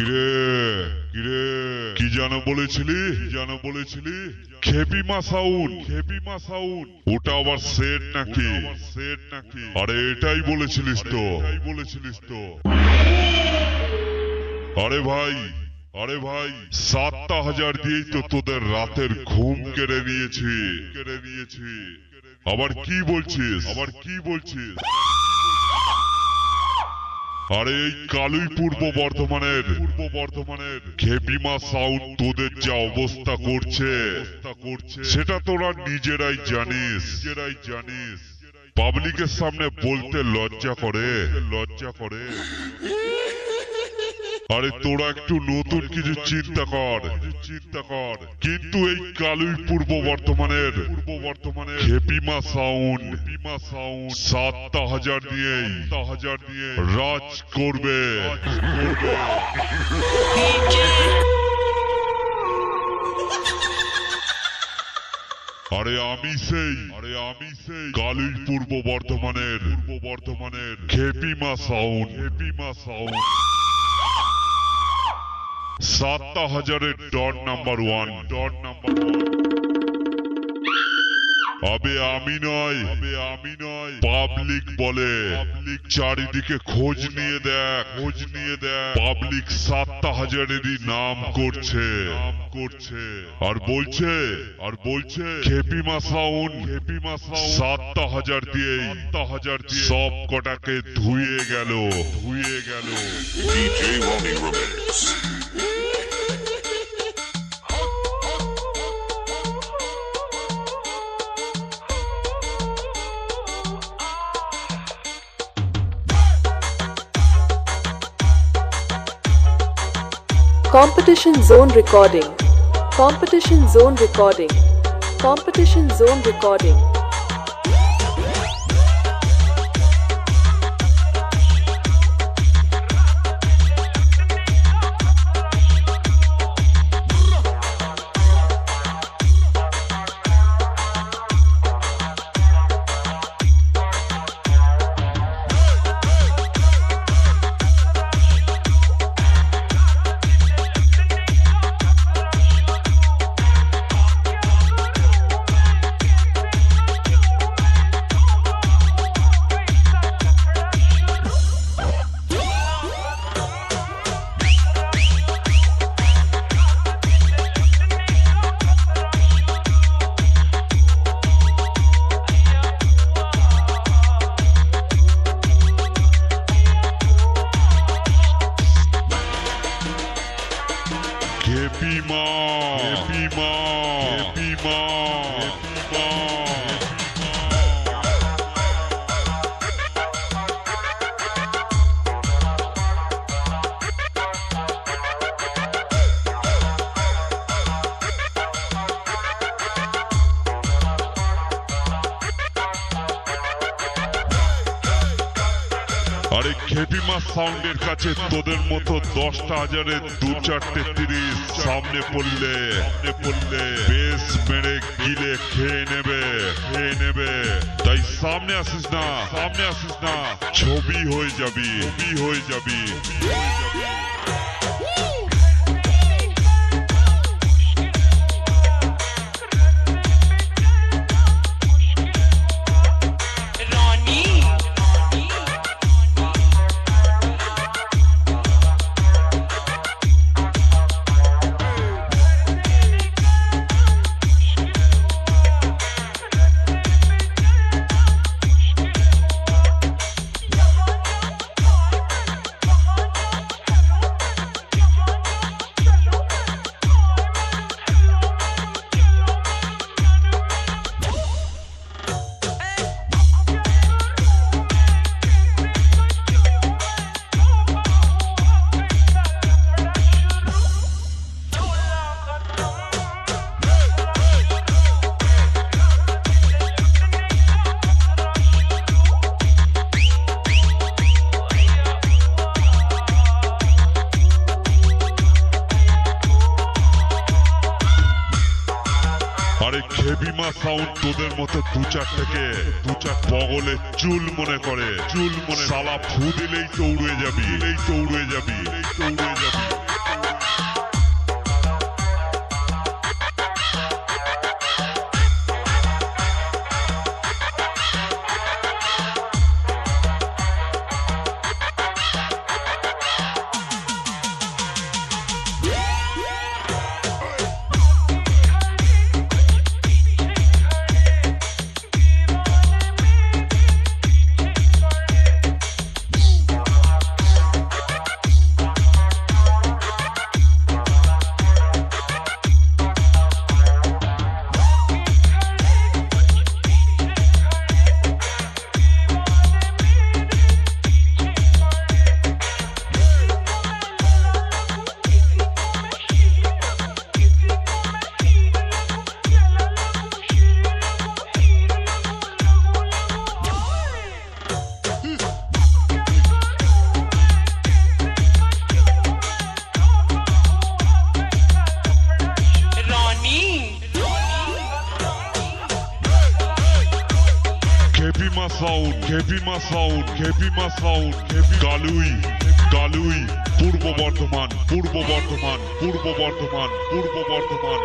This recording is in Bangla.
কিরে কিরে? কি যেন বলেছিলি? কি যেন বলেছিলি খেপি মাসাউন খেপি মাসাউন ওটা আবার সেট নাকি? সেট নাকি? আরে এটাই বলেছিলিস তো। এটাই বলেছিলিস তো। আরে ভাই আরে ভাই সাতটা হাজার দিয়েই তো তোদের রাতের ঘুম কেড়ে নিয়েছি। কেড়ে নিয়েছি। আবার কি বলছিস? আবার কি বলছিস? আরে, এই কালুই পূর্ব বর্ধমানের। পূর্ব বর্ধমানের খেপিমা সাউন্ড তোদের যা অবস্থা করছে, সেটা তোরা নিজেরাই জানিস নিজেরাই জানিস। পাবলিকের সামনে বলতে লজ্জা করে। লজ্জা করে। আরে তোরা একটু নতুন কিছু চিন্তা কর। চিন্তা কর কিন্তু এই কালুই পূর্ব বর্ধমানের পূর্ব বর্ধমানের খেপিমা সাউন্ড খেপিমা সাউন্ড সাতটা হাজার সাতটা হাজার দিয়ে রাজ করবে। আরে আমি সেই, আরে আমি সেই কালুই পূর্ব বর্ধমানের পূর্ব বর্ধমানের খেপিমা সাউন্ড খেপিমা সাউন্ড सात हज़ार dot number one. Dot number one আবে আমি নয় আমি নয় পাবলিক বলে। পাবলিক চারিদিকে খোঁজ নিয়ে দেখ। খোঁজ নিয়ে দেখ পাবলিক সাতটা হাজারেরই নাম করছে। নাম করছে আর বলছে আর বলছে খেপিমা সাউন্ড খেপিমা সাউন্ড সাতটা হাজার দিয়ে সাতটা হাজার দিয়ে সব কটাকে ধুয়ে গেল। ধুয়ে গেল। DJ. Competition Zone Recording. Competition Zone Recording. Competition Zone Recording. আরে সাউন্ডের কাছে তোদের মতো দশটা হাজারের দু চারটে তিরিশ সামনে পড়লে সামনে পড়লে বেশ মেরে গিলে খেয়ে নেবে খেয়ে নেবে তাই সামনে আসিস না সামনে আসিস না ছবি হয়ে যাবি ছবি হয়ে যাবি খেবিমা সাউন্ড তোদের মতো দু থেকে দু চার বগলে চুল মনে করে, চুল মনে সালা ফু দিলেই তো যাবি এই তো যাবি এই তো যাবি। Khepima sound Khepima sound Khepima sound Khepi Galui Galui Purba Bardhaman Purba Bardhaman পূর্ব বর্ধমান পূর্ব বর্ধমান